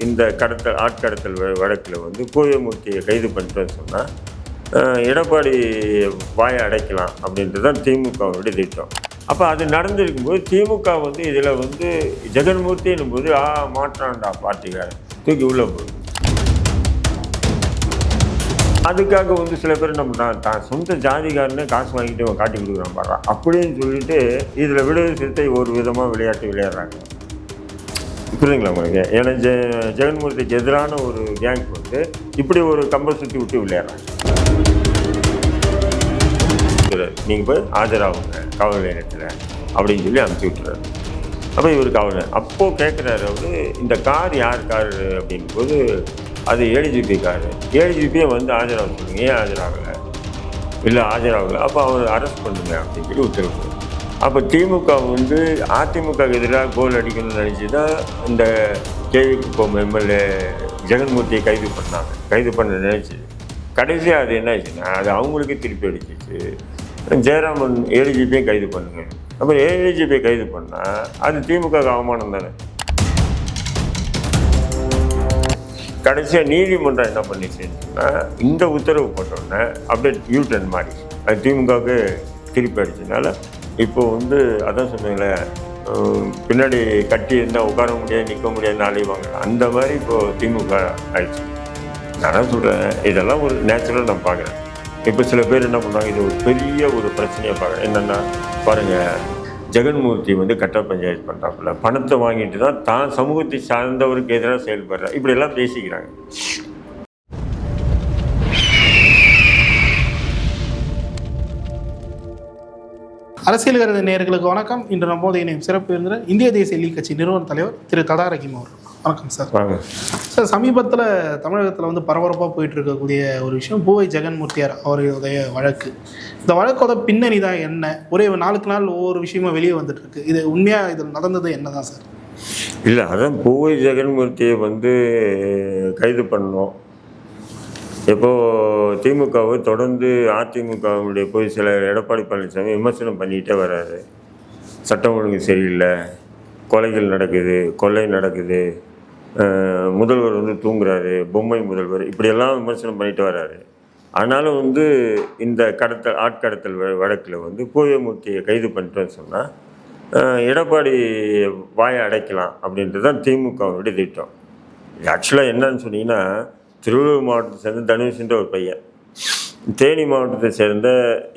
இந்த கடத்தல் ஆட்கடத்தல் வ- வழக்கில் வந்து கோயமூர்த்தியை கைது பண்ணிட்டோன்னு சொன்னால் எடப்பாடி வாயை அடைக்கலாம் அப்படின்றது தான் திமுகவுடைய திட்டம் அப்போ அது நடந்திருக்கும்போது திமுக வந்து இதில் வந்து ஜெகன்மூர்த்தின்னும் போது ஆ மாற்றான்டா பார்ட்டிக்காரன் தூக்கி உள்ளே போகுது அதுக்காக வந்து சில பேர் நம்ம தான் தான் சொந்த ஜாதிகாரனே காசு வாங்கிட்டு அவன் காட்டி கொடுக்குறான் பாடுறான் அப்படின்னு சொல்லிட்டு இதில் விடுதலை சிறுத்தை ஒரு விதமாக விளையாட்டு விளையாடுறாங்க. புரியுதுங்களா உங்களுக்கு? ஏன்னா ஜெ ஜெகன்மூர்த்திக்கு எதிரான ஒரு கேங் வந்து இப்படி ஒரு கம்பை சுற்றி விட்டு விளையாடுறாங்க. நீங்கள் போய் ஆஜராகுங்க காவல் நிலையத்தில் அப்படின்னு சொல்லி அனுப்பிச்சி விட்டுறாரு. அப்போ இவர் காவல் அப்போது கேட்குறாரு அவர் இந்த கார் யார் கார் அப்படிங்கும்போது அது ஏடிஜிபி காரு. ஏடிஜிபியை வந்து ஆஜராக சொல்லுங்க ஏன் ஆஜராகலை? இல்லை ஆஜராகலை. அப்போ அவர் அரெஸ்ட் பண்ணுங்க அப்படின்னு சொல்லி உத்தரவு அப்போ திமுக வந்து அதிமுக எதிராக கோல் அடிக்கணும்னு நினச்சி தான் இந்த கேவி எம்எல்ஏ ஜெகன்மூர்த்தியை கைது பண்ணாங்க. கைது பண்ண நினச்சி. கடைசியாக அது என்ன ஆச்சுன்னா அது அவங்களுக்கே திருப்பி அடிச்சிச்சு. ஜெயராமன் ஏடிஜிபியும் கைது பண்ணுங்க. அப்புறம் ஏடிஜிபியை கைது பண்ணால் அது திமுக அவமானம் தானே? கடைசியாக நீதிமன்றம் என்ன பண்ணிச்சுன்னா இந்த உத்தரவு போட்டோன்னே அப்படியே யூ டர்ன் மாறி அது திமுகவுக்கு திருப்பி அடிச்சதுனால இப்போ வந்து அதான் சொன்னீங்களே பின்னாடி கட்டி இருந்தால் உட்கார முடியாது நிற்க முடியாது நாளைவாங்க அந்த மாதிரி இப்போது திமுக ஆயிடுச்சு. நான் சொல்கிறேன் இதெல்லாம் ஒரு நேச்சுரல் நான் பார்க்குறேன். இப்போ சில பேர் என்ன பண்ணுறாங்க இது ஒரு பெரிய ஒரு பிரச்சனையை பார்க்குறேன். என்னென்னா பாருங்கள் ஜெகன்மூர்த்தி வந்து கட்ட பஞ்சாயத்து பண்ணுறாப்புல பணத்தை வாங்கிட்டு தான் தான் சமூகத்தை சார்ந்தவருக்கு எதிராக செயல்படுறேன் இப்படியெல்லாம் பேசிக்கிறாங்க. அரசியல் கருத நேயர்களுக்கு வணக்கம். இன்று நம்மோது இணையும் சிறப்பு விருந்தினர் இந்திய தேசிய லீக் கட்சி நிறுவன தலைவர் திரு தடா ரஹீம் அவர் வணக்கம் சார். சார் சமீபத்தில் தமிழகத்தில் வந்து பரபரப்பாக போயிட்டு இருக்கக்கூடிய ஒரு விஷயம் பூவை ஜெகன்மூர்த்தியார் அவருடைய வழக்கு. இந்த வழக்கோட பின்னணி தான் என்ன? ஒரே நாளுக்கு நாள் ஒவ்வொரு விஷயமா வெளியே வந்துட்டு இருக்கு இது உண்மையாக இதில் நடந்தது என்ன தான் சார்? இல்லை அதான் பூவை ஜெகன்மூர்த்தியை வந்து கைது பண்ணோம். இப்போது திமுகவை தொடர்ந்து அதிமுகவுடைய பொதுச் செயலர் எடப்பாடி பழனிசாமி விமர்சனம் பண்ணிக்கிட்டே வராரு. சட்டம் ஒழுங்கு சரியில்லை. கொலைகள் நடக்குது கொள்ளை நடக்குது. முதல்வர் வந்து தூங்குறாரு பொம்மை முதல்வர் இப்படியெல்லாம் விமர்சனம் பண்ணிட்டு வராரு. ஆனாலும் வந்து இந்த கடத்தல் ஆட்கடத்தல் வ- வழக்கில் வந்து கோயமூர்த்தியை கைது பண்ணிட்டோன்னு சொன்னால் எடப்பாடி வாயை அடைக்கலாம் அப்படின்றது தான் திமுகவுடைய திட்டம். ஆக்சுவலாக என்னன்னு சொன்னீங்கன்னா திருவள்ளூர் மாவட்டத்தை சேர்ந்த தனுஷ்ன்ற ஒரு பையன். தேனி மாவட்டத்தை சேர்ந்த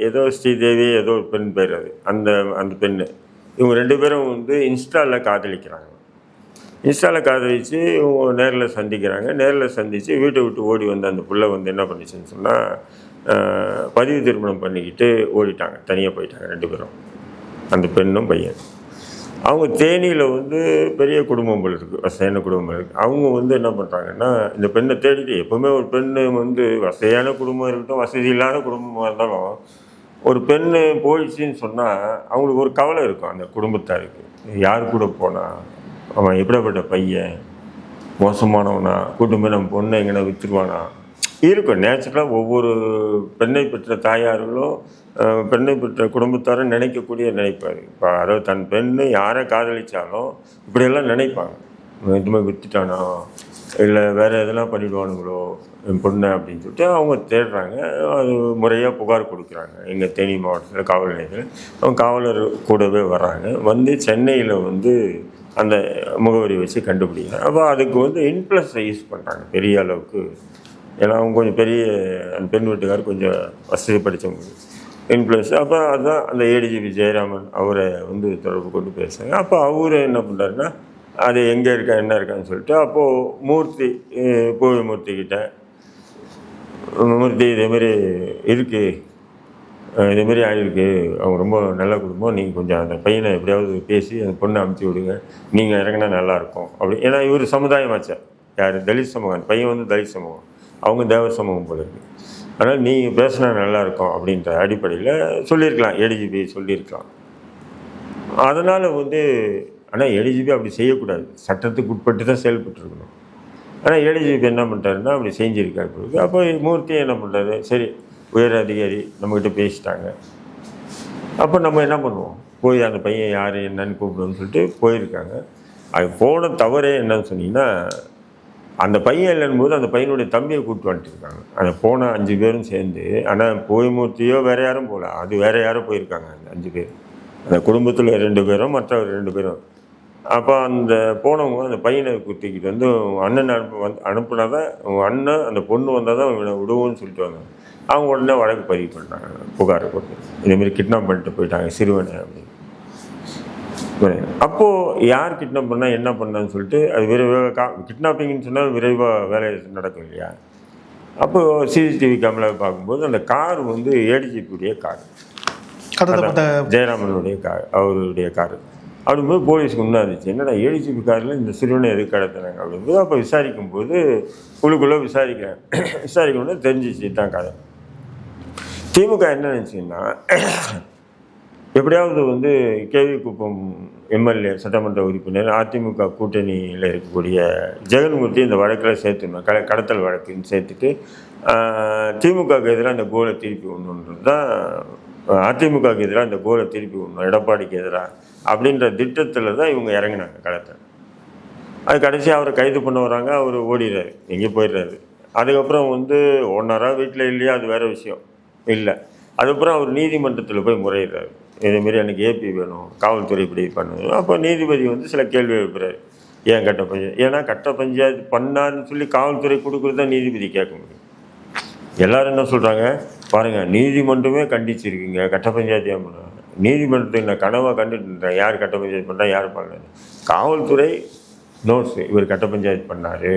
ஏதோ ஸ்ரீதேவி ஏதோ ஒரு பெண் பேர் அது. அந்த அந்த பெண் இவங்க ரெண்டு பேரும் வந்து இன்ஸ்டாவில் காதலிக்கிறாங்க. இன்ஸ்டாவில் காதலிச்சு இவங்க நேரில் சந்திக்கிறாங்க. நேரில் சந்தித்து வீட்டை விட்டு ஓடி வந்த அந்த பிள்ளை வந்து என்ன பண்ணிச்சுன்னு சொன்னால் பதிவு திருமணம் பண்ணிக்கிட்டு ஓடிட்டாங்க. தனியாக போயிட்டாங்க ரெண்டு பேரும். அந்த பெண்ணும் பையன். அவங்க தேனியில் வந்து பெரிய குடும்பம் இருக்குது வசதியான குடும்பம் இருக்குது அவங்க வந்து என்ன பண்ணுறாங்கன்னா இந்த பெண்ணை தேடிட்டு எப்போவுமே ஒரு பெண் வந்து வசதியான குடும்பம் இருக்கட்டும் வசதி இல்லாத குடும்பமாக இருந்தாலும் ஒரு பெண்ணு போயிடுச்சின்னு சொன்னால் அவங்களுக்கு ஒரு கவலை இருக்கும். அந்த குடும்பத்தாருக்கு யார் கூட போனா அவன் எப்படிப்பட்ட பையன் மோசமானவனா கூட்டு போய் நம்ம பொண்ணை எங்கன்னா விற்றுருவானா இருக்கும். நேச்சுரலாக ஒவ்வொரு பெண்ணை பெற்ற தாயார்களும் பெண்ணை பெற்ற குடும்பத்தாரும் நினைக்கக்கூடிய நினைப்பார். இப்போ அதாவது தன் பெண்ணு யாரை காதலித்தாலும் இப்படியெல்லாம் நினைப்பாங்க. எதுவுமே வித்துட்டானா? இல்லை வேறு எதனா பண்ணிவிடுவானுங்களோ என் பொண்ணை அப்படின்னு சொல்லிட்டு அவங்க தேடுறாங்க. அது முறையாக புகார் கொடுக்குறாங்க. எங்கள் தேனி மாவட்டத்தில் காவல் நிலையத்தில். அவங்க காவலர் கூடவே வர்றாங்க. வந்து சென்னையில் வந்து அந்த முகவரி வச்சு கண்டுபிடிக்கிறாங்க. அப்போ அதுக்கு வந்து இன்ப்ளஸை யூஸ் பண்ணுறாங்க பெரிய அளவுக்கு ஏன்னா அவங்க கொஞ்சம் பெரிய அந்த பெண் வீட்டுக்காரர் கொஞ்சம் வசதி படித்தவங்க இன்ஃப்ளூயன்ஸ் அப்போ அதுதான் அந்த ஏடிஜிபி ஜெயராமன் அவரை வந்து தொடர்பு கொண்டு பேசுகிறாங்க அப்போ அவர் என்ன பண்ணுறாருன்னா அது எங்கே இருக்கா என்ன இருக்கான்னு சொல்லிட்டு அப்போது மூர்த்தி அஹ், மூர்த்திக்கிட்ட மூர்த்தி கிட்ட மூர்த்தி இதேமாரி இருக்குது இதேமாரி ஆகிருக்கு அவங்க ரொம்ப நல்ல குடும்பம். நீங்கள் கொஞ்சம் அந்த பையனை எப்படியாவது பேசி அந்த பொண்ணை அமுச்சு விடுங்க. நீங்கள் இறங்கினா நல்லாயிருக்கும் அப்படி. ஏன்னா இவர் சமுதாயமாச்சார் யார்? தலித் சமூகம். பையன் வந்து தலித் சமூகம். அவங்க தேவ சமூகம் போல இருக்கு. ஆனால் நீங்கள் பேசினா நல்லாயிருக்கும் அப்படின்ற அடிப்படையில் சொல்லியிருக்கலாம். ஏடிஜிபி சொல்லியிருக்கலாம். அதனால் வந்து ஆனால் ஏடிஜிபி அப்படி செய்யக்கூடாது. சட்டத்துக்கு உட்பட்டு தான் செயல்பட்டுருக்கணும். ஆனால் ஏடிஜிபி என்ன பண்ணிட்டாருன்னா அப்படி செஞ்சுருக்காரு பிறகு அப்போ மூர்த்தி என்ன பண்ணுறாரு சரி உயர் அதிகாரி நம்மக்கிட்ட பேசிட்டாங்க. அப்போ நம்ம என்ன பண்ணுவோம்? போய் அந்த பையன் யார் என்னன்னு கூப்பிடுன்னு சொல்லிட்டு போயிருக்காங்க. அது போன தவறே என்னன்னு சொன்னீங்கன்னா அந்த பையன் இல்லைன்னு போது அந்த பையனுடைய தம்பியை கூப்பிட்டு வந்துட்டு இருக்காங்க அந்த போன அஞ்சு பேரும் சேர்ந்து ஆனால் கோயமூர்த்தியோ வேறு யாரும் போகல அது வேற யாரும் போயிருக்காங்க அந்த அஞ்சு பேர். அந்த குடும்பத்தில் ரெண்டு பேரும் மற்ற ரெண்டு பேரும் அப்போ அந்த போனவங்க அந்த பையனை குத்திக்கிட்டு வந்து அண்ணன் அனுப்பு வந்து அனுப்புனா தான் உங்கள் அண்ணன் அந்த பொண்ணு வந்தால் தான் இவனை விடுவோம்னு சொல்லிட்டு வந்தாங்க. அவங்க உடனே வழக்கு பதிவு பண்ணாங்க புகாரை போட்டு. இதேமாரி கிட்னாப் பண்ணிட்டு போயிட்டாங்க சிறுவனை அப்படின்னு. அப்போது யார் கிட்னாப் பண்ணா என்ன பண்ணான்னு சொல்லிட்டு அது விரைவாக கிட்னாப்பிங்னு சொன்னால் விரைவாக வேலை நடக்கும் இல்லையா? அப்போது சிசிடிவி கேமராவை பார்க்கும்போது அந்த கார் வந்து ஏடிஜிபியுடைய கார். ஜெயராமனுடைய கார் அவருடைய கார். அப்படிங்கும்போது போலீஸ்க்கு முன்னாடி இருந்துச்சு என்னடா ஏடிஜிபி காரில் இந்த சிறுவனை எதுக்கு கடத்தினாங்க அப்படிங்கும்போது அப்போ விசாரிக்கும் போது குழுக்குள்ளே விசாரிக்கிறேன் விசாரிக்கும் போது தெரிஞ்சிச்சு தான் கதை. திமுக என்ன நினச்சிங்கன்னா எப்படியாவது வந்து கேவி குப்பம் எம்எல்ஏ சட்டமன்ற உறுப்பினர் அதிமுக கூட்டணியில் இருக்கக்கூடிய ஜெகன்மூர்த்தி இந்த வழக்கில் சேர்த்துணும் கட கடத்தல் வழக்குன்னு சேர்த்துட்டு திமுகவுக்கு எதிராக இந்த கோலை திருப்பி விடணுன்றது தான் அதிமுகவுக்கு எதிராக அந்த கோலை திருப்பி விடணும் எடப்பாடிக்கு எதிராக அப்படின்ற திட்டத்தில் தான் இவங்க இறங்கினாங்க களத்தை. அது கடைசி அவரை கைது பண்ண வராங்க அவர் ஓடிடுறாரு எங்கேயோ போயிடுறாரு. அதுக்கப்புறம் வந்து ஒன்றரை வீட்டில் இல்லையா அது வேறு விஷயம். இல்லை. அதுக்கப்புறம் அவர் நீதிமன்றத்தில் போய் முறையிடுறாரு. இதேமாரி எனக்கு ஏபி வேணும் காவல்துறை இப்படி பண்ணணும் அப்போ நீதிபதி வந்து சில கேள்வி எழுப்புறாரு. ஏன் கட்ட பஞ்சாயத்து ஏன்னா கட்ட பஞ்சாயத்து பண்ணான்னு சொல்லி காவல்துறை கொடுக்குறது தான் நீதிபதி கேட்க முடியும். எல்லாரும் என்ன சொல்கிறாங்க பாருங்கள் நீதிமன்றமே கண்டிச்சிருக்கீங்க. கட்ட பஞ்சாயத்து ஏன் பண்ணுறாங்க நீதிமன்றத்துக்கு நான் கனவாக கண்டுட்டு இருந்தேன் யார் கட்ட பஞ்சாயத்து பண்ணுறா யார் பண்ணல காவல்துறை நோட்ஸ் இவர் கட்ட பஞ்சாயத்து பண்ணார்.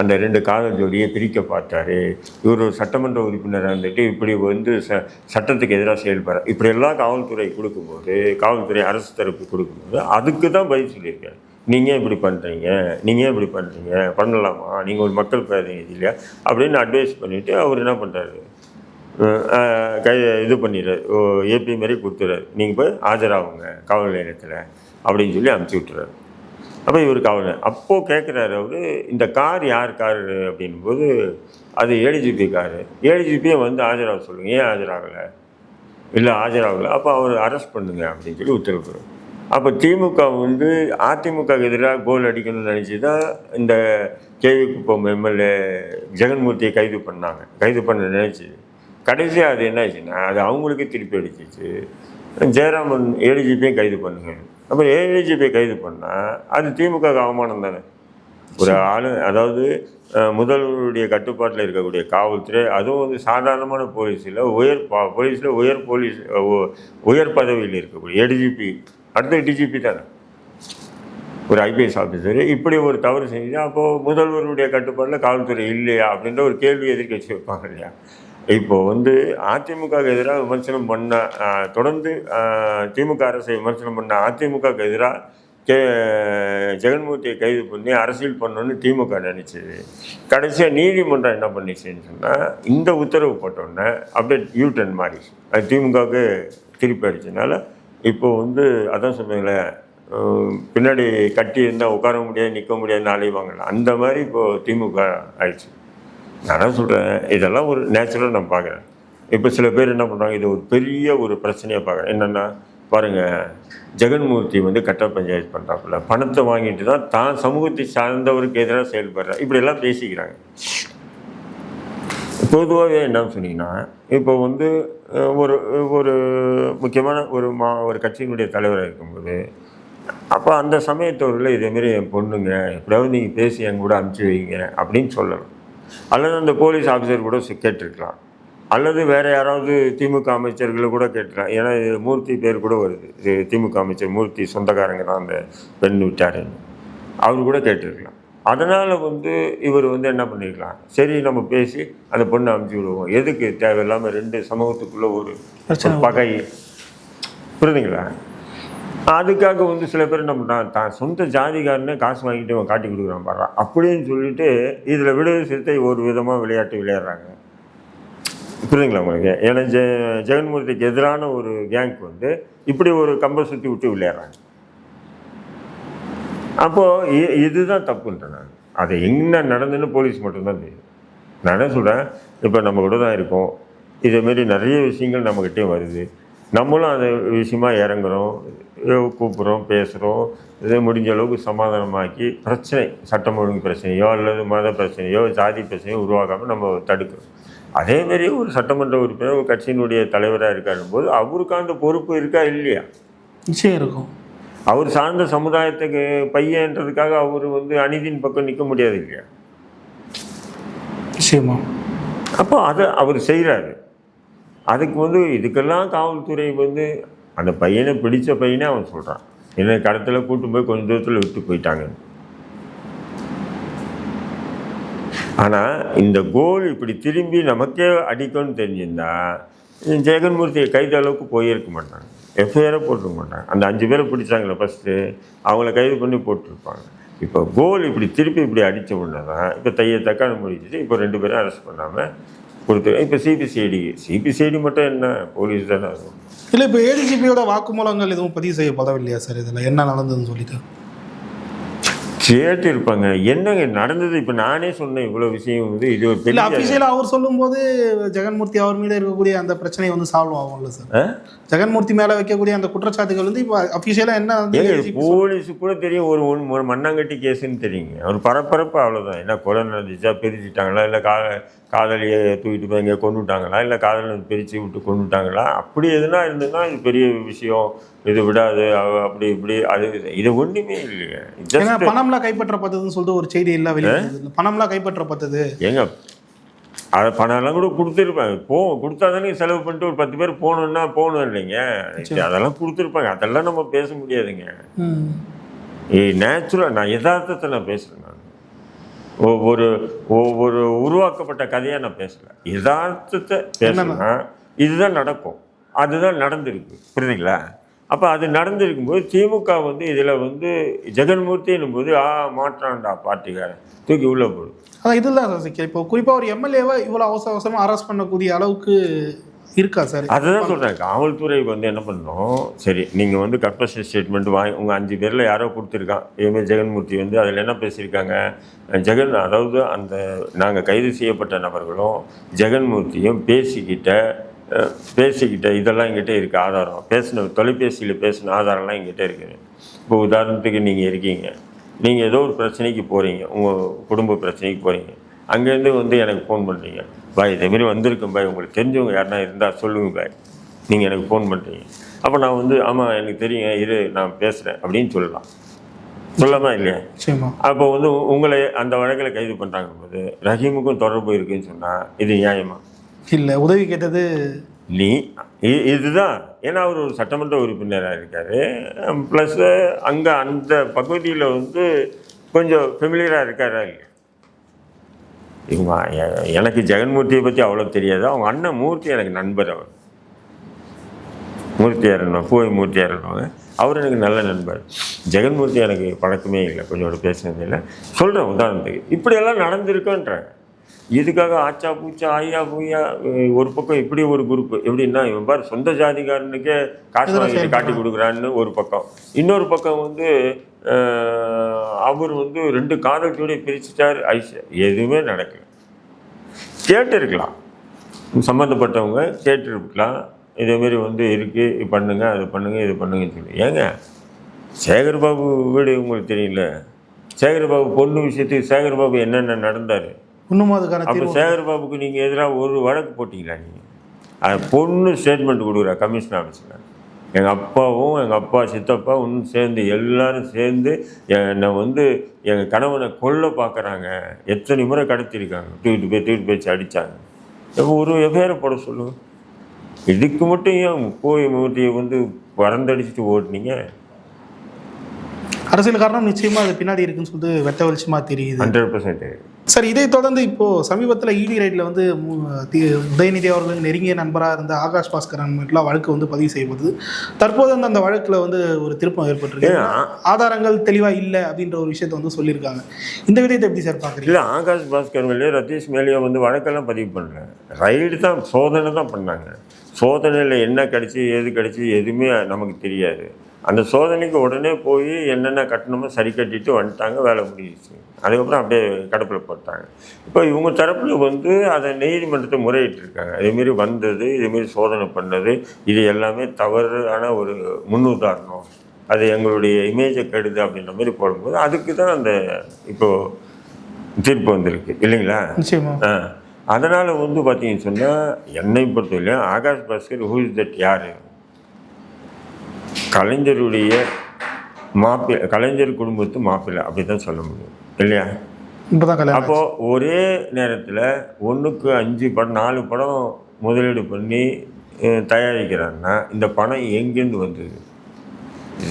அந்த ரெண்டு காதல் ஜோடியை பிரிக்க பார்த்தாரு. இவர் ஒரு சட்டமன்ற உறுப்பினராக இருந்துட்டு இப்படி வந்து ச சட்டத்துக்கு எதிராக செயல்படுறார் இப்படியெல்லாம் காவல்துறை கொடுக்கும்போது காவல்துறை அரசு தரப்பு கொடுக்கும்போது அதுக்கு தான் பதில் சொல்லியிருக்காரு. நீங்கள் ஏன் இப்படி பண்ணுறீங்க நீங்கள் ஏன் இப்படி பண்ணுறீங்க பண்ணலாமா? நீங்கள் ஒரு மக்கள் பிரதிநிதி இல்லையா? அப்படின்னு அட்வைஸ் பண்ணிவிட்டு அவர் என்ன பண்ணுறாரு கை இது பண்ணிடுறாரு. ஏபி மாதிரி கொடுத்துறாரு நீங்கள் போய் ஆஜராகுங்க காவல் நிலையத்தில் அப்படின்னு சொல்லி அனுப்பிச்சி விட்டுறாரு. அப்போ இவருக்கு அவர் அப்போது கேட்குறாரு அவர் இந்த கார் யார் கார் அப்படின்போது அது ஏடிஜிபி காரு. ஏடிஜிபியை வந்து ஆஜராக சொல்லுங்க. ஏன் ஆஜராகலை? இல்லை ஆஜராகலை. அப்போ அவர் அரெஸ்ட் பண்ணுங்க அப்படின்னு சொல்லி உத்தரவு. அப்போ திமுக வந்து அதிமுக எதிராக கோல் அடிக்கணும்னு நினச்சி தான் இந்த கேவி குப்பம் எம்எல்ஏ ஜெகன்மூர்த்தியை கைது பண்ணாங்க. கைது பண்ண நினச்சி. கடைசியாக அது என்ன ஆச்சுன்னா அது அவங்களுக்கு திருப்பி அடிச்சிச்சு. ஜெயராமன் ஏடிஜிபியும் கைது பண்ணுங்க. அப்போ ஏஐஜிபியை கைது பண்ணால் அது திமுக அவமானம் தானே? ஒரு ஆளு அதாவது முதல்வருடைய கட்டுப்பாட்டில் இருக்கக்கூடிய காவல்துறை அதுவும் வந்து சாதாரணமான போலீஸில் உயர் பா- போலீஸில் உயர் போலீஸ் உயர் பதவியில் இருக்கக்கூடிய ஏடிஜிபி அடுத்த டிஜிபி தானே? ஒரு ஐபிஎஸ் ஆஃபீஸர் இப்படி ஒரு தவறு செஞ்சால் அப்போது முதல்வருடைய கட்டுப்பாட்டில் காவல்துறை இல்லையா அப்படின்ற ஒரு கேள்வி எதிர்க்கட்சி வைப்பாங்க இல்லையா? இப்போ வந்து அதிமுகவுக்கு எதிராக விமர்சனம் பண்ண தொடர்ந்து திமுக அரசை விமர்சனம் பண்ண அதிமுகவுக்கு எதிராக கே ஜெகன்மூர்த்தியை கைது பண்ணி அரசியல் பண்ணணும்னு திமுக நினைச்சது. கடைசியாக நீதிமன்றம் என்ன பண்ணிச்சுன்னு சொன்னால் இந்த உத்தரவு போட்டோன்னே அப்படியே யூ டென் மாறி அது திமுகவுக்கு திருப்பி அடிச்சதுனால இப்போ வந்து அதான் சொன்னீங்களே பின்னாடி கட்டி இருந்தால் உட்கார முடியாது நிற்க முடியாது அலைவாங்கல்ல அந்த மாதிரி இப்போது திமுக ஆயிடுச்சு. நான் சொல்கிறேன் இதெல்லாம் ஒரு நேச்சுரலாக நான் பார்க்குறேன். இப்போ சில பேர் என்ன பண்ணுறாங்க இது ஒரு பெரிய ஒரு பிரச்சனையாக பார்க்குறேன். என்னென்னா பாருங்கள் ஜெகன்மூர்த்தி வந்து கட்ட பஞ்சாயத்து பண்ணுறாப்புல பணத்தை வாங்கிட்டு தான் தான் சமூகத்தை சார்ந்தவருக்கு எதிராக செயல்படுறேன் இப்படியெல்லாம் பேசிக்கிறாங்க. பொதுவாகவே என்னன்னு சொன்னீங்கன்னா இப்போ வந்து ஒரு ஒரு முக்கியமான ஒரு மா ஒரு கட்சியினுடைய தலைவராக இருக்கும்போது அப்போ அந்த சமயத்தவரில் இதேமாரி என் பொண்ணுங்க எப்படியாவது நீங்கள் பேசி என் கூட அனுப்பிச்சி வைங்க அப்படின்னு சொல்லணும். அல்லது அந்த போலீஸ் ஆஃபீஸர் கூட கேட்டிருக்கலாம். அல்லது வேறு யாராவது திமுக அமைச்சர்களை கூட கேட்டுக்கலாம் ஏன்னா மூர்த்தி பேர் கூட வருது. இது திமுக அமைச்சர் மூர்த்தி சொந்தக்காரங்க தான் அந்த பெண் விட்டாருன்னு அவர் கூட கேட்டிருக்கலாம். அதனால் வந்து இவர் வந்து என்ன பண்ணிருக்கலாம்? சரி நம்ம பேசி அந்த பொண்ணை அமுச்சு விடுவோம். எதுக்கு தேவையில்லாமல் ரெண்டு சமூகத்துக்குள்ள ஒரு பகை. புரியுதுங்களா? அதுக்காக வந்து சில பேர் என்ன நான் தான் சொந்த ஜாதிகாரனே காசு வாங்கிட்டு அவன் காட்டி கொடுக்குறான் பாடுறான் அப்படின்னு சொல்லிட்டு இதில் விடுதலை சிறுத்தை ஒரு விதமாக விளையாட்டு விளையாடுறாங்க. புரியுதுங்களா உங்களுக்கு? ஏன்னா ஜெ ஜெகன்மூர்த்திக்கு எதிரான ஒரு கேங்க் வந்து இப்படி ஒரு கம்பை சுற்றி விட்டு விளையாடுறாங்க. அப்போது இதுதான் தப்புன்றேன் நான். அது என்ன நடந்துன்னு போலீஸ் மட்டும்தான் தெரியும். நான் என்ன சொல்கிறேன் இப்போ நம்ம கூட தான் இருக்கோம். இதேமாரி நிறைய விஷயங்கள் நம்மக்கிட்டே வருது. நம்மளும் அந்த விஷயமா இறங்குறோம். கூப்பிட்றோம் பேசுகிறோம் இதை முடிஞ்ச அளவுக்கு சமாதானமாக்கி பிரச்சனை சட்டம் ஒழுங்கு பிரச்சனையோ அல்லது மத பிரச்சனையோ ஜாதி பிரச்சனையோ உருவாக்காமல் நம்ம தடுக்கிறோம். அதேமாரி ஒரு சட்டமன்ற உறுப்பினர் ஒரு கட்சியினுடைய தலைவராக இருக்காரும் போது அவருக்கு அந்த பொறுப்பு இருக்கா இல்லையா? நிச்சயம் இருக்கும். அவர் சார்ந்த சமுதாயத்துக்கு பையன்றதுக்காக அவர் வந்து அநீதியின் பக்கம் நிற்க முடியாது இல்லையா? நிச்சயமா. அப்போ அதை அவர் செய்கிறாரு அதுக்கு வந்து இதுக்கெல்லாம் காவல்துறை வந்து அந்த பையனை பிடித்த பையனே அவன் சொல்கிறான் என்னை கடத்தில் கூட்டு போய் கொஞ்ச தூரத்தில் விட்டு போயிட்டாங்க ஆனால் இந்த கோல் இப்படி திரும்பி நமக்கே அடிக்கணும்னு தெரிஞ்சிருந்தா ஜெகன்மூர்த்தியை கைது அளவுக்கு போயிருக்க மாட்டாங்க. எஃப்ஐஆரை போட்டிருக்க மாட்டாங்க. அந்த அஞ்சு பேரை பிடிச்சாங்களே ஃபஸ்ட்டு அவங்கள கைது பண்ணி போட்டிருப்பாங்க. இப்போ கோல் இப்படி திருப்பி இப்படி அடித்த உடனே தான் இப்போ தைய தக்கான முடிஞ்சிச்சு இப்போ ரெண்டு பேரும் அரெஸ்ட் பண்ணாமல் கொடுத்து இப்போ சிபிசிஐடி சிபிசிஐடி மட்டும் என்ன போலீஸ் தானே இல்லை இப்போ ஏடிஜிபியோட வாக்குமூலங்கள் எதுவும் பதிவு செய்யப்படவில்லையா சார்? இதில் என்ன நடந்ததுன்னு சொல்லிட்டு. கேட்டு இருப்பாங்க என்னங்க நடந்தது? இப்போ நானே சொன்னேன் இவ்வளோ விஷயம் வந்து இது ஒரு பெரிய அஃபிஷியலாக அவர் சொல்லும்போது ஜெகன்மூர்த்தி அவர் மீது இருக்கக்கூடிய அந்த பிரச்சனை வந்து சால்வ் ஆகும்ல சார்? ஜெகன்மூர்த்தி மேலே வைக்கக்கூடிய அந்த குற்றச்சாட்டுகள் வந்து இப்போ அஃபிஷியலாக என்ன போலீஸு கூட தெரியும் ஒரு ஒன் ஒரு மண்ணாங்கட்டி கேஸுன்னு தெரியுங்க. ஒரு பரபரப்பு அவ்வளோதான் என்ன கொலை நடந்துச்சா பிரிச்சுட்டாங்களா இல்லை கா காதலியை தூக்கிட்டு போய் எங்கேயோ கொண்டுட்டாங்களா இல்லை காதலை பிரித்து விட்டு கொண்டுட்டாங்களா அப்படி எதுனா இருந்ததுன்னா இது பெரிய விஷயம். இது விடாது அப்படி இப்படி அது இது ஒன்றுமே இல்லைங்க. பணம்லாம் கைப்பற்றப்பட்டதுன்னு சொல்லிட்டு ஒரு செய்தி எல்லாம் வெளியே பணம்லாம் கைப்பற்றப்பட்டது. ஏங்க அதை பணம்லாம் கூட கொடுத்துருப்பாங்க. போ கொடுத்தா தானே செலவு பண்ணிட்டு ஒரு பத்து பேர் போகணுன்னா போகணும் இல்லைங்க. அதெல்லாம் கொடுத்துருப்பாங்க. அதெல்லாம் நம்ம பேச முடியாதுங்க. நேச்சுரல் நான் யதார்த்தத்தை நான் பேசுகிறேன் நான். ஒவ்வொரு ஒவ்வொரு உருவாக்கப்பட்ட கதையாக நான் பேசல. யதார்த்தத்தை பேசுனா இதுதான் நடக்கும். அதுதான் நடந்திருக்கு. புரியுதுங்களா? அப்போ அது நடந்திருக்கும்போது திமுக வந்து இதில் வந்து ஜெகன்மூர்த்தின்னும் போது ஆ மாற்றான்டா பார்ட்டிக்காரன். தூக்கி உள்ளே போடு. அதான் இதுதான் சிக்கல் இப்போ குறிப்பாக ஒரு எம்எல்ஏவை இவ்வளோ அவசர அவசரமாக அரெஸ்ட் பண்ணக்கூடிய அளவுக்கு இருக்கா சார்? அதுதான் சொல்கிறேன் காவல்துறை வந்து என்ன பண்ணோம்? சரி நீங்கள் வந்து கன்ஃபஷன் ஸ்டேட்மெண்ட் வாங்கி உங்கள் அஞ்சு பேரில் யாரோ கொடுத்துருக்கான். இதுமாதிரி ஜெகன்மூர்த்தி வந்து அதில் என்ன பேசியிருக்காங்க? ஜெகன் அதாவது அந்த நாங்கள் கைது செய்யப்பட்ட நபர்களும் ஜெகன்மூர்த்தியும் பேசிக்கிட்ட பேசிக்கிட்ட இதெல்லாம் எங்கிட்ட இருக்குது ஆதாரம். பேசின தொலைபேசியில் பேசின ஆதாரம்லாம் எங்கிட்ட இருக்குது. இப்போ உதாரணத்துக்கு நீங்கள் இருக்கீங்க. நீங்கள் ஏதோ ஒரு பிரச்சனைக்கு போகிறீங்க உங்கள் குடும்ப பிரச்சனைக்கு போகிறீங்க அங்கேருந்து வந்து எனக்கு ஃபோன் பண்ணுறீங்க பாய் இதேமாரி வந்திருக்கேன் பாய். உங்களுக்கு தெரிஞ்சவங்க யாருனா இருந்தால் சொல்லுங்க பாய். நீங்கள் எனக்கு ஃபோன் பண்ணுறீங்க அப்போ நான் வந்து ஆமாம் எனக்கு தெரியுங்க. இரு நான் பேசுகிறேன் அப்படின்னு சொல்லலாம். சொல்லலாமா இல்லையா? அப்போ வந்து உங்களை அந்த வழக்கில் கைது பண்ணுறாங்க போது ரஹீமுக்கும் தொடர்பு இருக்குன்னு சொன்னால் இது நியாயமா? இல்லை உதவி கேட்டது நீ இதுதான். ஏன்னா அவர் ஒரு சட்டமன்ற உறுப்பினராக இருக்கார். ப்ளஸ் அங்கே அந்த பகுதியில் வந்து கொஞ்சம் ஃபெமிலியராக இருக்காரா இல்லையா? இவங்க எனக்கு ஜெகன்மூர்த்தியை பற்றி அவ்வளோ தெரியாது. அவங்க அண்ணன் மூர்த்தி எனக்கு நண்பர் அவர். மூர்த்தியாரன் பூவை மூர்த்தியாரன் அவர். எனக்கு நல்ல நண்பர். ஜெகன்மூர்த்தி எனக்கு பழக்கமே இல்லை கொஞ்சம் பேசினது இல்லை. சொல்கிறேன் உதாரணத்துக்கு. இப்படியெல்லாம் நடந்திருக்குன்றாங்க. இதுக்காக ஆச்சா பூச்சா ஆயா பூயா ஒரு பக்கம் இப்படி ஒரு குரூப் எப்படின்னா இவன் பாரு சொந்த ஜாதிக்காரனுக்கே காசு வாங்கிட்டு காட்டி. கொடுக்குறான்னு ஒரு பக்கம். இன்னொரு பக்கம் வந்து அவர் வந்து ரெண்டு காதல் ஜோடி பிரிச்சுட்டார் ஐஷா. எதுவுமே நடக்கல. கேட்டிருக்கலாம் சம்மந்தப்பட்டவங்க கேட்டிருக்கலாம் இதேமாரி வந்து இருக்குது இது பண்ணுங்க அது பண்ணுங்க இது பண்ணுங்கன்னு சொல்லி. ஏங்க சேகர்பாபு வீடு உங்களுக்கு தெரியல? சேகர்பாபு பொண்ணு விஷயத்துக்கு சேகர்பாபு என்னென்ன நடந்தார்? இன்னும் அதுக்கான அப்போ தீர்வு சேகர்பாபுக்கு நீங்கள் எதிராக ஒரு வழக்கு போட்டீங்களா நீங்கள் அது பொண்ணு ஸ்டேட்மெண்ட் கொடுக்குறா கமிஷன் ஆஃபீஸில் எங்கள் அப்பாவும் எங்கள் அப்பா சித்தப்பா இன்னும் சேர்ந்து எல்லாரும் சேர்ந்து என்னை வந்து எங்கள் கணவனை கொல்ல பார்க்குறாங்க. எத்தனை முறை கடத்திருக்காங்க தூக்கிட்டு போய் தூக்கிட்டு போய் அடித்தாங்க ஒரு எஃப்ஐஆர் போட சொல்லுங்க. இதுக்கு மட்டும் ஏன் கோவை மூர்த்தியை வந்து பறந்தடிச்சிட்டு ஓட்டுனீங்க அரசியல் காரணம் நிச்சயமா அது பின்னாடி இருக்குன்னு சொல்லிட்டு வெட்ட வெளிச்சமா தெரியுது. ஹண்ட்ரட் பர்சன்ட் சார் இதை தொடர்ந்து இப்போ சமீபத்தில் இடி ரைட்ல வந்து உதயநிதி அவர்கள் நெருங்கிய நண்பராக இருந்த ஆகாஷ் பாஸ்கரன் மீட்லாம் வழக்கு வந்து பதிவு செய்யப்படுது தற்போது வந்து அந்த வழக்குல வந்து ஒரு திருப்பம் ஏற்பட்டிருக்கு. ஆதாரங்கள் தெளிவா இல்லை அப்படின்ற ஒரு விஷயத்தை வந்து சொல்லியிருக்காங்க. இந்த விடயத்தை எப்படி சார் பாக்குறீங்க இல்லை ஆகாஷ் பாஸ்கர் மேலேயோ ரதீஷ் மேலேயோ வந்து வழக்கெல்லாம் பதிவு பண்ணல. ரைடு தான் சோதனை தான் பண்ணாங்க. சோதனையில் என்ன கிடச்சி எது கிடச்சி எதுவுமே நமக்கு தெரியாது. அந்த சோதனைக்கு உடனே போய் என்னென்ன கட்டணமோ சரி கட்டிட்டு வந்துட்டாங்க வேலை முடிஞ்சிச்சு. அதுக்கப்புறம் அப்படியே கடப்பில் போட்டாங்க. இப்போ இவங்க தரப்பில் வந்து அதை நீதிமன்றத்தை முறையிட்டிருக்காங்க. இதேமாரி வந்தது இதேமாரி சோதனை பண்ணது இது எல்லாமே தவறான ஒரு முன்னுதாரணம். அது எங்களுடைய இமேஜை கெடுது அப்படின்ற மாதிரி போடும்போது அதுக்கு தான் அந்த இப்போது தீர்ப்பு வந்திருக்கு. இல்லைங்களா? ஆ. அதனால் வந்து பார்த்தீங்கன்னு சொன்னால் என்னை பொறுத்தவரையும் Akash Bhaskar who is that யார்? கலைஞருடைய மாப்பிள்ளை கலைஞர் குடும்பத்து மாப்பிள்ளை அப்படி தான் சொல்ல முடியும். இல்லையா? இப்பதான் கல்யாணம் அப்போ ஒரே நேரத்தில் ஒன்றுக்கு அஞ்சு படம் நாலு படம் முதலீடு பண்ணி தயாரிக்கிறாங்கன்னா இந்த பணம் எங்கேருந்து வந்தது?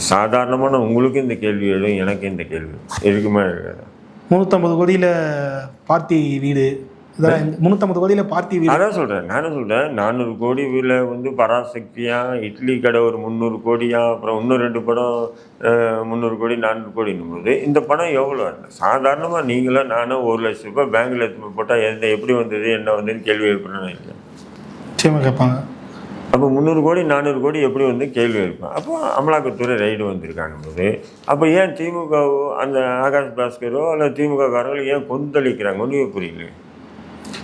சாதாரணமான உங்களுக்கு இந்த கேள்வி எழும் எனக்கு இந்த கேள்வி இருக்குமா இருக்காது முந்நூற்றம்பது கோடியில பார்த்தி வீடு முந்நூற்றம்பது கோடியில பார்த்தி அதான் சொல்கிறேன் நானும் சொல்கிறேன் நானூறு கோடி வீல வந்து பராசக்தியா இட்லி கடை ஒரு முந்நூறு கோடியா அப்புறம் இன்னும் ரெண்டு படம் முந்நூறு கோடி நானூறு கோடின்னும் போது இந்த படம் எவ்வளோ சாதாரணமாக நீங்களும் நானும் ஒரு லட்ச ரூபாய் பேங்க்கில் எடுத்து போட்டால் எந்த எப்படி வந்தது என்ன வந்ததுன்னு கேள்வி எழுப்பணும் இல்லை கேட்பாங்க. அப்போ முந்நூறு கோடி நானூறு கோடி எப்படி வந்து கேள்வி எழுப்பேன் அப்போ அமலாக்கத்துறை ரைடு வந்திருக்காங்க போது அப்போ ஏன் திமுகவோ அந்த ஆகாஷ் பாஸ்கரோ அல்ல திமுக காரங்களோ ஏன் கொந்தளிக்கிறாங்க? ஒன்றுமே புரியல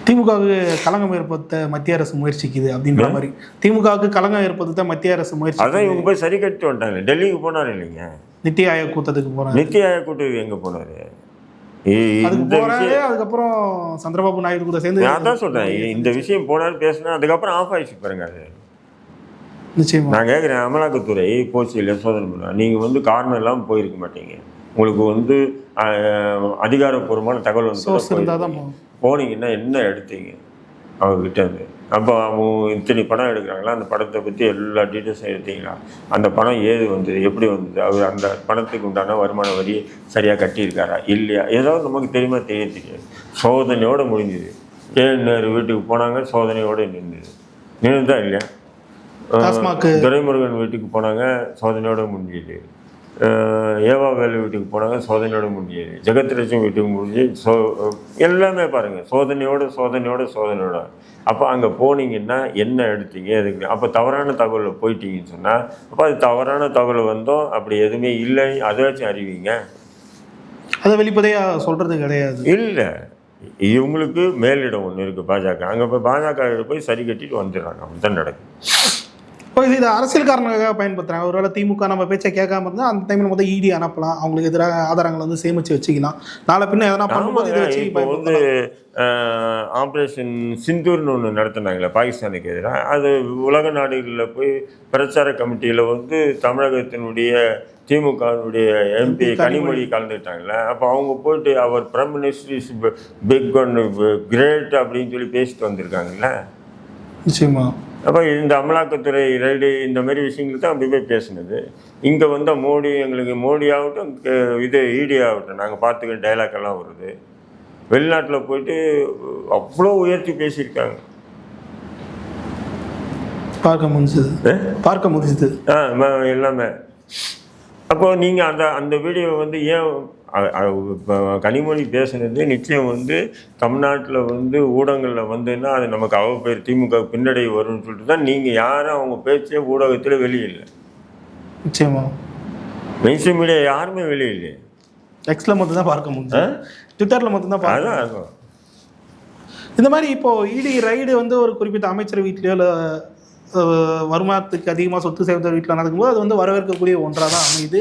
திமுகவுக்கு களங்கம் ஏற்படுத்த மத்திய அரசு முயற்சிக்குது அப்படின்ற மாதிரி. திமுகவுக்கு களங்கம் ஏற்படுத்த மத்திய அரசு முயற்சி அதான் இவங்க போய் சரி கட்டி வந்துட்டாங்க. டெல்லிக்கு போனார் இல்லைங்க? நித்தி ஆயோக் கூட்டத்துக்கு போறாங்க நித்தி ஆயோக் கூட்டத்துக்கு எங்கே போனார்? அதுக்கப்புறம் சந்திரபாபு நாயுடு கூட சேர்ந்து நான் தான் சொல்கிறேன் இந்த விஷயம் போனார் பேசினா அதுக்கப்புறம் ஆஃப் ஆயிடுச்சு பாருங்க அது. நிச்சயமா. நான் கேட்குறேன் அமலாக்கத்துறை போச்சியில் சோதனை பண்ணுவேன் நீங்கள் வந்து காரணம் இல்லாமல் போயிருக்க மாட்டீங்க. உங்களுக்கு வந்து அதிகாரப்பூர்வமான தகவல் வந்து போனீங்கன்னா என்ன எடுத்தீங்க? அவங்ககிட்ட இருந்து. அப்போ அவங்க இத்தனை படம் எடுக்கிறாங்களா? அந்த படத்தை பற்றி எல்லா டீட்டெயில்ஸும் எடுத்தீங்களா? அந்த பணம் ஏது வந்தது? எப்படி வந்தது? அவர் அந்த பணத்துக்கு உண்டான வருமான வரி சரியாக கட்டியிருக்காரா? இல்லையா? ஏதாவது நமக்கு தெரியுமா? தெரிய தெரியாது. சோதனையோடு முடிஞ்சுது. கேஎன்ஆர் வீட்டுக்கு போனாங்க சோதனையோடு நின்றுது. நின்றுதா இல்லையா? துரைமுருகன் வீட்டுக்கு போனாங்க சோதனையோட முடிஞ்சுது. ஏவா வேலு வீட்டுக்கு போனாங்க சோதனையோட முடிஞ்சது ஜெகத்ரட்சம் வீட்டுக்கு முடிஞ்சு சோ எல்லாமே பாருங்கள் சோதனையோட சோதனையோட சோதனையோட. அப்போ அங்கே போனீங்கன்னா என்ன எடுத்தீங்க எதுக்கு? அப்போ தவறான தகவலில் போயிட்டீங்கன்னு சொன்னால் அப்போ அது தவறான தகவல் வந்தோம் அப்படி எதுவுமே இல்லை அதாச்சும் அறிவிங்க. அதை வெளிப்படையா சொல்றது கிடையாது. இல்லை. இவங்களுக்கு மேலிடம் ஒன்று இருக்குது பாஜக. அங்கே போய் பாஜக போய் சரி கட்டிட்டு வந்துடுறாங்க. அப்படி தான் நடக்குது. இப்போ இது இது அரசியல் காரணங்களுக்காக பயன்படுத்துறாங்க. ஒருவேளை திமுக நம்ம பேச்சை கேட்காம இருந்தால் அந்த டைமில் மொத்தம் இடி அனுப்பலாம். அவங்களுக்கு எதிராக ஆதாரங்களை வந்து சேமிச்சு வச்சுக்கலாம். நாளை பின்ன எதனா பண்ணும்போது இதை வச்சு இப்போ வந்து ஆப்ரேஷன் சிந்தூர்னு ஒன்று நடத்துனாங்களே பாகிஸ்தானுக்கு எதிராக. அது உலக நாடுகளில் போய் பிரச்சார கமிட்டியில் வந்து தமிழகத்தினுடைய திமுகவுடைய எம்பி கனிமொழி. கலந்துக்கிட்டாங்களே. அப்போ அவங்க போயிட்டு அவர் prime minister is big one great அப்படின்னு சொல்லி பேசிட்டு வந்திருக்காங்கல்ல நிச்சயமா. அப்போ இந்த அமலாக்கத்துறை ரைடு இந்த மாதிரி விஷயங்கள் தான் அப்படி போய் பேசுனது. இங்கே வந்த மோடி எங்களுக்கு மோடி ஆகட்டும் இது ஈடி ஆகட்டும். நாங்கள் பார்த்துக்க டைலாக் எல்லாம் வருது. வெளிநாட்டில் போயிட்டு அவ்வளோ உயர்த்தி பேசியிருக்காங்க. பார்க்க முடிஞ்சது. பார்க்க முடிஞ்சது. ஆ எல்லாமே. அப்போ நீங்கள் அந்த அந்த வீடியோ வந்து ஏன் கனிமொழி பேசுனது நிச்சயம் வந்து தமிழ்நாட்டில் வந்து ஊடகங்களில் வந்துன்னா அது நமக்கு அவ பேர் திமுக பின்னடை வரும்னு சொல்லிட்டு தான் நீங்கள் யாரும் அவங்க பேச்சே ஊடகத்தில் வெளியில்லை நிச்சயமா. மெயின்ஸ்ட்ரீம் மீடியா யாருமே வெளியில்லையே எக்ஸ்ல மட்டும் தான் பார்க்க முடிஞ்சது ட்விட்டர்ல மட்டும் தான் பார்க்க அதான் இந்த மாதிரி இப்போ இடி ரைடு வந்து ஒரு குறிப்பிட்ட அமைச்சர் வீட்லயோ இல்லை வருமானத்துக்கு அதிகமாக சொத்து சேர்ந்த வீட்டில் நடக்கும்போது அது வந்து வரவேற்கக்கூடிய ஒன்றாக தான் அமையுது.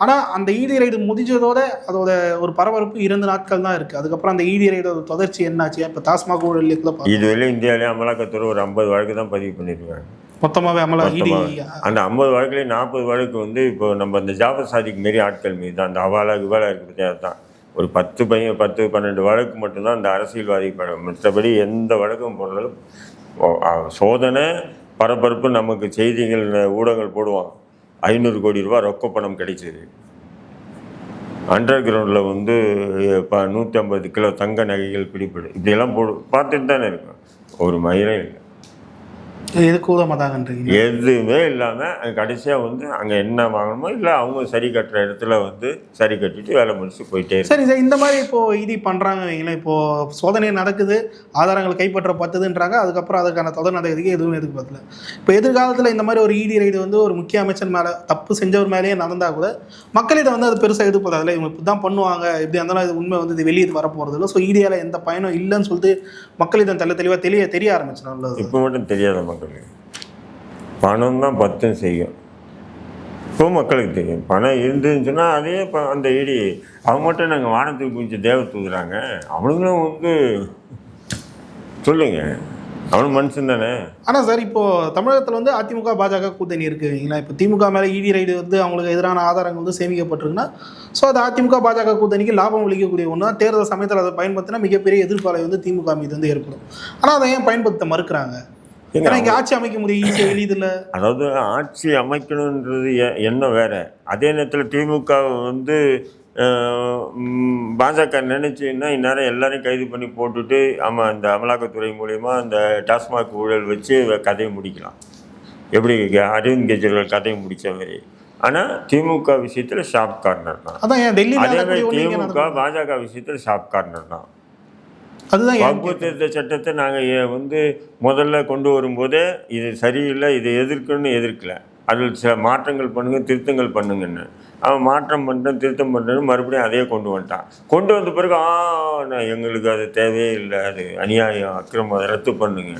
ஆனால் அந்த இடி ரைடு முடிஞ்சதோட அதோட ஒரு பரபரப்பு இரண்டு நாட்கள் தான் இருக்குது அதுக்கப்புறம் அந்த இடி ரைடோட தொடர்ச்சி என்னாச்சு? இப்போ டாஸ்மாக் ஊழல் கூட பார்த்தோம் இதுவரையிலும் இந்தியாவிலே அமலாக்கத்துறை ஒரு ஐம்பது வழக்கு தான் பதிவு பண்ணியிருக்காங்க மொத்தமாகவே அமலா இடி அந்த ஐம்பது வழக்குலேயே நாற்பது வழக்கு வந்து இப்போ நம்ம அந்த ஜாபர் சாதிக் மாரி ஆட்கள் மீது தான் அந்த அவாலா இவாலா இருக்கு பற்றியா தான் ஒரு பத்து பையன் பத்து பன்னெண்டு வழக்கு மட்டும்தான் அந்த அரசியல்வாதி மற்றபடி எந்த வழக்கும் போடுறதும் சோதனை பரபரப்பு நமக்கு செய்திகள் ஊடகங்கள் போடுவான் ஐநூறு கோடி ரூபாய் ரொக்க பணம் கிடைச்சிது. அண்டர் கிரவுண்டில் வந்து இப்போ நூற்றி ஐம்பது கிலோ தங்க நகைகள் பிடிப்படு இப்படியெல்லாம் போடு பார்த்துட்டு தானே இருக்கும். ஒரு மயிலே இல்லை. எதுக்கு உதவ மாட்டாங்கன்றீங்க எதுவுமே இல்லாமல் கடைசியாக வந்து அங்கே என்ன வாங்கணுமோ இல்லை அவங்க சரி கட்டுற இடத்துல வந்து சரி கட்டிட்டு வேலை முடிச்சு போயிட்டே சரி சார் இந்த மாதிரி இப்போ இடி பண்றாங்க வைங்களேன் இப்போ சோதனை நடக்குது ஆதாரங்கள் கைப்பற்றப்பட்டதுன்றாங்க அதுக்கப்புறம் அதுக்கான தொடர் நடவடிக்கை எதுவும் எதிர்பார்க்கல இப்போ எதிர்காலத்தில் இந்த மாதிரி ஒரு இடி ரைடு வந்து ஒரு முக்கிய அமைச்சர் மேலே தப்பு செஞ்சவர் மேலேயே நடந்தா கூட மக்களிடம் வந்து அது பெருசாக எதிர்பார்க்கல இவங்க இப்படி தான் பண்ணுவாங்க இப்படி இருந்தாலும் இது உண்மை வந்து இது வெளியே வரப்போகிறது இல்லை ஸோ இடியால் எந்த பயனும் இல்லைன்னு சொல்லிட்டு மக்களிடம் தெள்ள தெளிவாக தெரிய தெரிய ஆரம்பிச்சிடும் இப்போ மட்டும் தெரியாத மக்களுக்கு பணம் தான் பத்தும் செய்யும். இப்போ மக்களுக்கு தெரியும். பணம் இருந்துச்சுன்னா அதே இப்போ அந்த இடி அவன் மட்டும் நாங்கள் வானத்துக்கு குஞ்சு தேவ தூக்குறாங்க. அவனுங்களும் வந்து சொல்லுங்க. அவனும் மனுஷன் தானே. ஆனால் சார் இப்போது தமிழகத்தில் வந்து அதிமுக பாஜக கூட்டணி இருக்குங்களா இப்போ திமுக மேலே இடி ரைடு வந்து அவங்களுக்கு எதிரான ஆதாரங்கள் வந்து சேமிக்கப்பட்டிருக்குன்னா ஸோ அது அதிமுக பாஜக கூட்டணிக்கு லாபம் அளிக்கக்கூடிய ஒன்றா தேர்தல் சமயத்தில் அதை பயன்படுத்தினா மிகப்பெரிய எதிர்ப்பாலை வந்து திமுக மீது வந்து ஏற்படும். ஆனால் அதை ஏன் பயன்படுத்த மறுக்கிறாங்க? இங்கே ஆட்சி அமைக்க முடியும் ஈஸியாக எளிதில் அதாவது ஆட்சி அமைக்கணுன்றது என்ன வேற. அதே நேரத்தில் திமுக வந்து பாஜக நினைச்சுன்னா இந்நேரம் எல்லாரையும் கைது பண்ணி போட்டுட்டு ஆமாம் இந்த அமலாக்கத்துறை மூலயமா அந்த டாஸ்மாக் ஊழல் வச்சு கதையை முடிக்கலாம். எப்படி அரவிந்த் கெஜ்ரிவால் கதையை முடித்த மாதிரி. ஆனால் திமுக விஷயத்தில் ஷாப் கார்னர் தான் அதே மாதிரி திமுக. பாஜக விஷயத்தில் ஷாப் கார்னர் தான். அதுதான் ஏன் வகுப்பு திருத்த சட்டத்தை நாங்கள் வந்து முதல்ல கொண்டு வரும்போதே இது சரியில்லை இதை எதிர்க்கணும்னு எதிர்க்கல. அதில் சில மாற்றங்கள் பண்ணுங்க திருத்தங்கள் பண்ணுங்கன்னு. அவன் மாற்றம் பண்ணுறேன் திருத்தம் பண்ணுறேன்னு மறுபடியும் அதையே கொண்டு வந்துட்டான். கொண்டு வந்த பிறகு ஆ நான் எங்களுக்கு அது தேவையே இல்லை அது அநியாயம் அக்கிரமம் அதை ரத்து பண்ணுங்க.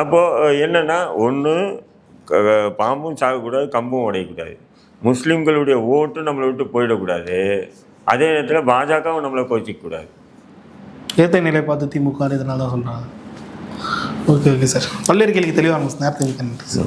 அப்போது என்னென்னா ஒன்று பாம்பும் சாகக்கூடாது கம்பும் உடையக்கூடாது. முஸ்லீம்களுடைய ஓட்டு நம்மளை விட்டு போயிடக்கூடாது. அதே நேரத்தில் பாஜகவும் நம்மளை கோச்சிக்கக்கூடாது ஏற்ற நிலை பார்த்து திமுக இதனால தான் சொல்கிறாங்க ஓகே ஓகே சார். பல்வேறு கேள்விக்கு தெளிவாக நேரத்துக்கு நன்றி சார்